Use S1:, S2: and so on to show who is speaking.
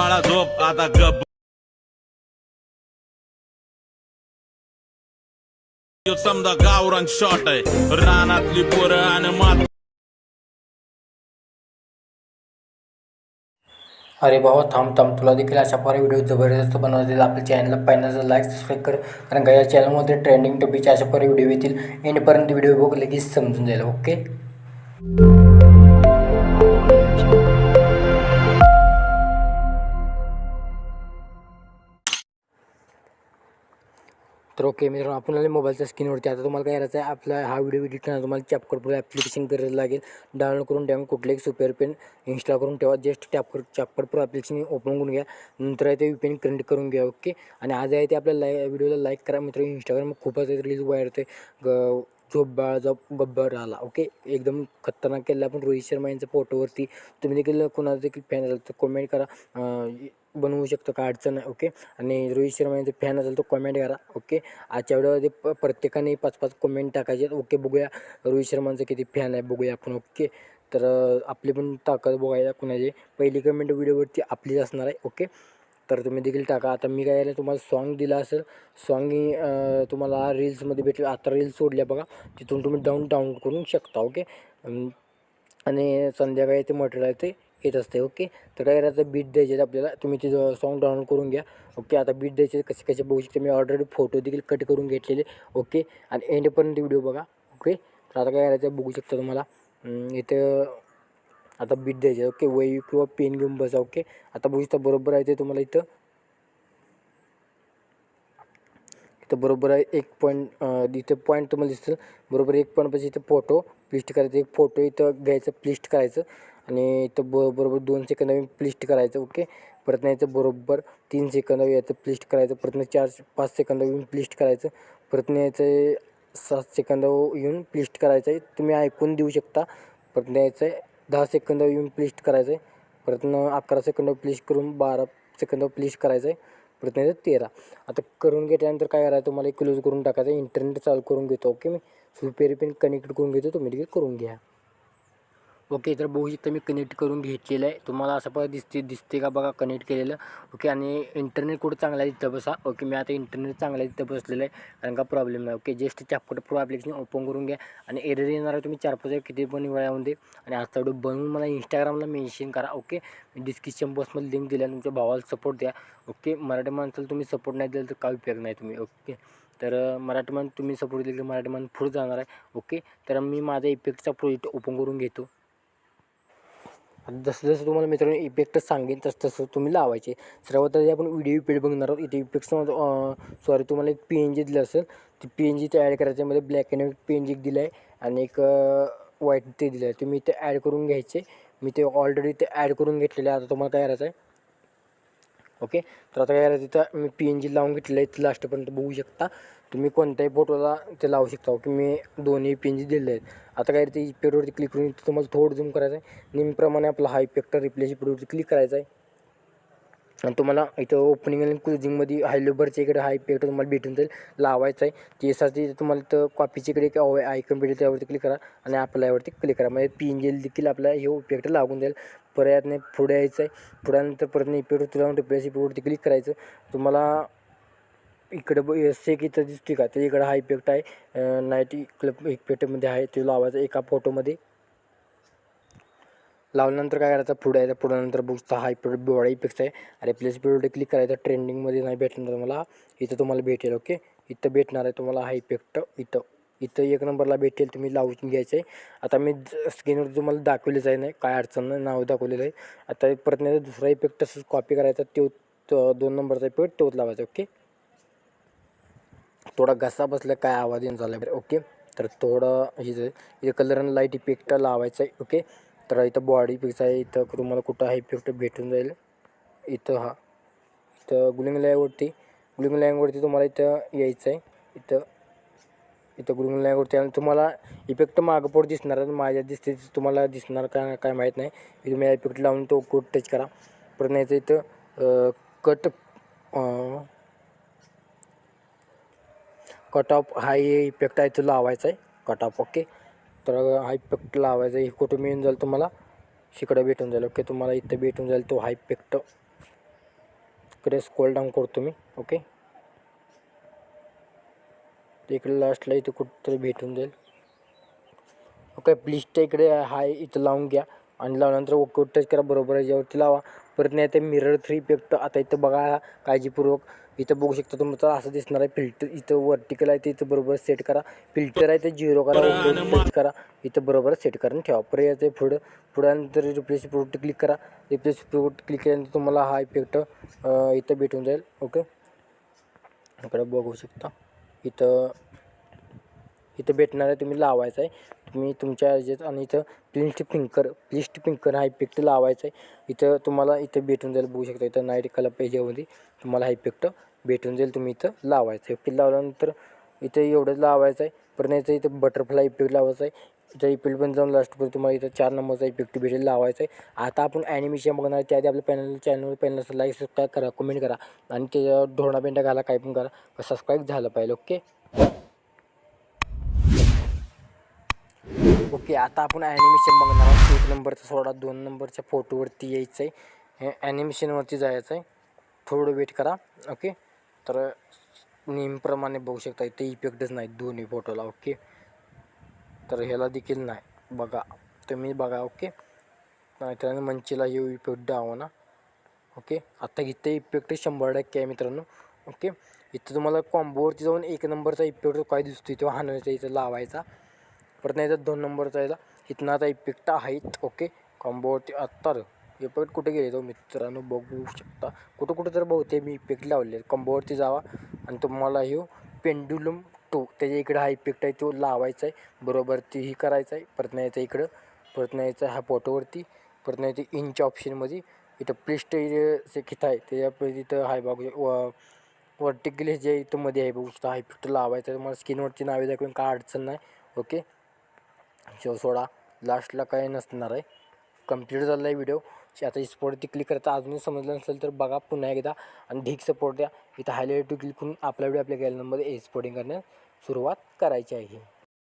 S1: बाळा झोप आता गप. समजा गावरान शॉट आहे. रानातली पोरं आणि मात
S2: अरे भावा थांब थांब. तुला देखील अशा प्रकारे व्हिडिओ जबरदस्त बनवतील. आपल्या चॅनलला पहिल्यांदा लाईक सबस्क्राईब कर. कारण का या चॅनलमध्ये ट्रेंडिंग टॉपिकच्या अशा प्रकारे व्हिडिओ येतील. एंडपर्यंत व्हिडिओ बघ लगेच समजून जाईल ओके तर ओके मित्रांनो आपण आले मोबाईलच्या स्क्रीनवरती. आता तुम्हाला काय करायचं आहे आपला हा व्हिडिओ एडिट करणार तुम्हाला चॅपकट प्रो ॲप्लिकेशन करायला लागेल. डाउनलोड करून ठेवा कुठलेही सुपर पेन इन्स्टॉल करून ठेवा. जस्ट टॅपकट चॅपकट प्रो ॲप्लिकेशन ओपन करून घ्या. नंतर आहे ते पेन कनेक्ट करून घ्या ओके आणि आज आहे ते आपल्या लाय व्हिडिओला लाईक करा मित्र इंस्टाग्राम खूपच रील्स वायर ते. जो झोप गब्बर आला ओके एकदम खतरनाक केलं आपण. रोहित शर्मा यांच्या फोटोवरती तुम्ही देखील कोणाचा देखील फॅन असाल तर कमेंट करा. बनवू शकतो का अडचण आहे ओके आणि रोहित शर्मा यांचा फॅन असेल तर कमेंट करा ओके आजच्या व्हिडिओमध्ये प प्रत्येकाने पाच पाच कमेंट टाकायचे ओके बघूया रोहित शर्मांचं किती फॅन आहे बघूया आपण ओके तर आपली पण ताकद बघायला कुणाची? पहिली कमेंट व्हिडिओवरती आपलीच असणार आहे ओके तर तुम्ही देखील टाका. आता मी काय केलं तुम्हाला सॉन्ग दिला असेल सॉन्ग तुम्हाला रील्समध्ये भेटेल. आता रील्स सोडल्या बघा. तिथून तुम्ही डाऊन डाऊनलोड करू शकता ओके आणि संध्याकाळी ते मटेरियल ते येत असते ओके तर काय करायचं बीट द्यायचे आहेत आपल्याला तुम्ही ते सॉन्ग डाउनलोड करून घ्या ओके आता बीट द्यायचे कसे कसे बघू शकते. मी ऑलरेडी फोटो देखील कट करून घेतलेले ओके आणि एंडपर्यंत व्हिडिओ बघा ओके तर आता काय करायचं बघू शकता तुम्हाला. इथं आता बीट द्यायचे ओके वही किंवा पेन घेऊन बसा ओके आता बघू शकता बरोबर आहे ते तुम्हाला इथं. इथं बरोबर आहे एक पॉईंट इथं पॉईंट तुम्हाला दिसतं. बरोबर एक पॉईंटपाशी इथं फोटो प्लिस्ट करायचं एक फोटो इथं घ्यायचं प्लिस्ट करायचं. आणि इथं ब बरोबर दोन सेकंद प्लिस्ट करायचं ओके परत नाही याचं बरोबर तीन सेकंद याचं प्लिस्ट करायचं परत नाही चार पाच सेकंद येऊन प्लिस्ट करायचं परत नाही याचं सात सेकंद येऊन प्लिस्ट करायचं आहे. तुम्ही ऐकून देऊ शकता. परत नाही याचं दहा सेकंद येऊन प्लिस्ट करायचं आहे परत अकरा सेकंद प्लिस्ट करून बारा सेकंद प्लिस्ट करायचं आहे परत नाही तेरा आता करून घेतल्यानंतर काय करायचं? तुम्हाला एक क्लोज करून टाकायचं इंटरनेट चालू करून घेतो. ओके मी सुपेरी पेन कनेक्ट करून घेतो. तुम्ही देखील करून घ्या. ओके तर बघू शकता मी कनेक्ट करून घेतलेलं आहे. तुम्हाला असं पण दिसते दिसते का बघा कनेक्ट केलेलं. ओके आणि इंटरनेट कुठं चांगला आहे तिथं बसा. ओके मी आता इंटरनेट चांगला आहे तिथं बसलेलं आहे कारण का प्रॉब्लेम नाही. ओके जस्ट चॅपकट प्रो ॲप्लिकेशन ओपन करून घ्या. आणि एरर येणार आहे तुम्ही चार पाच किती पण वेळामध्ये आणि आता व्हिडिओ बनवून मला इंस्टाग्रामला मेन्शन करा ओके. डिस्क्रिप्शन बॉक्समध्ये लिंक दिल्या तुमच्या भावाला सपोर्ट द्या. ओके मराठी माणसाला तुम्ही सपोर्ट नाही दिला तर काय उपयोग नाही तुम्ही ओके. तर मराठी मान तुम्ही सपोर्ट दिले की मराठी मान पुढे जाणार आहे ओके. तर मी माझा इफेक्टचा प्रोजेक्ट ओपन करून घेतो. जसं जसं तुम्हाला मित्रांनो इफेक्टच सांगेन तसं तसं तुम्ही लावायचे. सर्वात आधी आपण व्हिडिओ इफेक्ट बघणार आहोत इथे इफेक्ट सॉरी तुम्हाला एक पी एन जी दिलं असेल ती पी एन जी ते ॲड करायचं मध्ये black and white P N G दिलं आहे आणि एक व्हाईट ते दिलं आहे तुम्ही ते ॲड करून घ्यायचे. मी ते ऑलरेडी ते ॲड करून घेतलेले आहे आता तुम्हाला काय करायचं आहे ओके तर आता काय करायचं? तर मी पी एन जी लावून घेतलेलं आहे. लास्टपर्यंत बघू शकता. तुम्ही कोणत्याही फोटोला ते लावू शकता. की मी दोन्ही पी एन जी दिले आहेत. आता काय ते पिरियडवरती क्लिक करून तुम्हाला थोडं झूम करायचं आहे. नेहमीप्रमाणे आपला हा इफेक्ट रिप्लेस पिरियडवरती क्लिक करायचा आहे. आणि तुम्हाला इथं ओपनिंग आणि क्लोजिंगमध्ये हायलोबरच्या इकडे हा इफेक्ट तुम्हाला भेटून जाईल. लावायचा आहे. त्यासाठी तुम्हाला तर कॉपीच्या इकडे एक आयकन भेटेल त्यावरती क्लिक करा आणि आपल्या यावरती क्लिक करा. म्हणजे पी एन जी देखील आपला हे इफेक्ट लागून जाईल. परत पुढे यायचं आहे. पुढ्यानंतर परत नाही तुला रिप्लेस इफेक्टवरती क्लिक करायचं. तुम्हाला इकडं ब एस एक इथं दिसते का? तर इकडं हा इफेक्ट आहे. नाईट क्लब इफेक्टमध्ये आहे. ते लावायचं एका फोटोमध्ये लावल्यानंतर काय करायचं? पुढे यायचं पुढे बुकचा हा इफेक्ट बिवाळा इफेक्ट आहे. आणि प्लेस इफेक्ट क्लिक करायचं. ट्रेंडिंगमध्ये नाही भेटणार तुम्हाला. इथं तुम्हाला भेटेल ओके इथं भेटणार आहे तुम्हाला हा इफेक्ट इथं. इथं एक नंबरला भेटेल. तुम्ही लावून घ्यायचं आहे. आता मी स्क्रीनवर तुम्हाला दाखवलेच आहे नाही काय अडचण नाही. नाव दाखवलेलं आहे. आता परत नाही दुसरा इफेक्ट तसंच कॉपी करायचा. तो दोन नंबरचा इफेक्ट तोच लावायचा ओके थोडा घसा बसला काय आवाज येऊन झाला ओके तर थोडं हे जे- इथं कलर आणि लाइट इफेक्ट लावायचा आहे. ओके तर इथं बॉडी इफेक्ट आहे इथं तुम्हाला कुठं हा इफेक्ट भेटून जाईल. इथं हा इथं गुलिंग लँगवरती गुलिंग लँगवरती तुम्हाला इथं यायचं आहे इथं इथं गुलिंग लँगवरती आणि तुम्हाला इफेक्ट मागपोट दिसणार माझ्या दिसते तुम्हाला दिसणार का काय माहीत नाही. तुम्ही इफेक्ट लावून तो कोट टच करा. परत नाही इथं कट कट ऑफ हा इफेक्ट आहे तो लावायचा आहे. कट ऑफ ओके तर हा इफेक्ट लावायचा आहे. कुठं मिळून जाईल तुम्हाला? शिकडं भेटून जाईल. ओके तुम्हाला इथं भेटून जाईल तो हा इफेक्ट इकडे स्कोल डाऊन करतो मी ओके इकडे लास्टला इथे कुठंतरी भेटून जाईल. ओके प्लीजच्या इकडे हाय इथं लावून घ्या. आणि लावल्यानंतर ओके टच करा बरोबर आहे. यावरती लावा. परत नाही ते मिरर थ्री इफेक्ट आता इथं बघा काळजीपूर्वक. इथं बघू शकता तुमचं असं दिसणार आहे. फिल्टर इथं वर्टिकल आहे ते इथं बरोबर सेट करा. फिल्टर आहे ते झिरो करा. टच करा. इथं बरोबर सेट करून ठेवा. परत याचं पुढं पुढं नंतर रिप्लेस प्रोडक्ट क्लिक करा. रिप्लेस प्रोडक्ट क्लिक केल्यानंतर तुम्हाला हा इफेक्ट इथं भेटून जाईल. ओके? इकडे बघू शकता. इथं इथं भेटणार आहे तुम्ही लावायचं आहे. तुम्ही तुमच्या याच्यात आणि इथं प्लिस्ट पिंकर प्लिस्ट पिंकर हा इफेक्ट लावायचा आहे. इथं तुम्हाला इथं भेटून जाईल बघू शकता इथं नाईट कलर पेजमध्ये तुम्हाला हा इफेक्ट भेटून जाईल तुम्ही इथं लावायचं आहे. इफेक्ट लावल्यानंतर इथं एवढंच लावायचं आहे. परत याचं इथं बटरफ्लाय इफेक्ट लावायचा आहे. इथं इफेक्ट पण जाऊन लास्टपर्यंत तुम्हाला इथं चार नंबरचा इफेक्ट भेटेल लावायचा आहे. आता आपण ॲनिमेशन बघणार आहे त्याआधी आपल्या panel channel panel like subscribe करा कमेंट करा आणि त्याच्यावर ढोरणा बेंडा घाला काय पण करा. सबस्क्राईब झालं पाहिजे ओके ओके आता आपण ॲनिमेशन बघणार आहोत. एक नंबरचा सोडा दोन नंबरच्या फोटोवरती यायचं आहे हे ॲनिमेशनवरती जायचं आहे थोडं वेट करा ओके तर नेहमीप्रमाणे बघू शकता इथे इफेक्टच नाही दोन्ही फोटोला ओके तर ह्याला देखील नाही. बघा तुम्ही बघा ओके नाहीतर मंचीला येऊ इफेक्ट द्यावं ना ओके आता इथे इफेक्ट शंभर टक्के आहे मित्रांनो ओके इथं तुम्हाला कॉम्बोवरती जाऊन एक नंबरचा इफेक्ट काय दिसतो तो हाणायचा इथं लावायचा. परत नाही तर दोन नंबरचा याचा इथनं आता इफेक्ट आहेत ओके. कॉम्बोवरती आत्ता इफेक्ट कुठे गेले तो मित्रांनो बघू शकता. कुठं कुठं तर बहुते मी इफेक्ट लावले कॉम्बोवरती जावा. आणि तुम्हाला हे पेंडुलम टू त्याच्या इकडे हा इफेक्ट आहे तो लावायचा आहे. बरोबर तीही करायचा आहे. परत नाही यायचा इकडं. परत नाही यायचा ह्या फोटोवरती परत नाही ते इंच ऑप्शनमध्ये इथं प्लिस्ट जे किती आहे. त्याच्या तिथं हाय बघू वर्टिकल जे इथं मध्ये आहे बघू शकता. हा इफेक्ट लावायचा आहे. तुम्हाला स्किनवरती नावे दाखवून. काय अडचण नाही. ओके. शेव सोडा. लास्टला काय नसणार आहे. कंप्लीट झाला आहे व्हिडिओ आता स्पोर्टवरती क्लिक करता अजूनही समजलं नसेल तर बघा पुन्हा एकदा आणि ढीक सपोर्ट द्या. इथं हायलाईट क्लिक करून आपला व्हिडिओ आपल्या गॅलरीमध्ये एक्सपोर्टिंग करण्यास सुरुवात करायची आहे.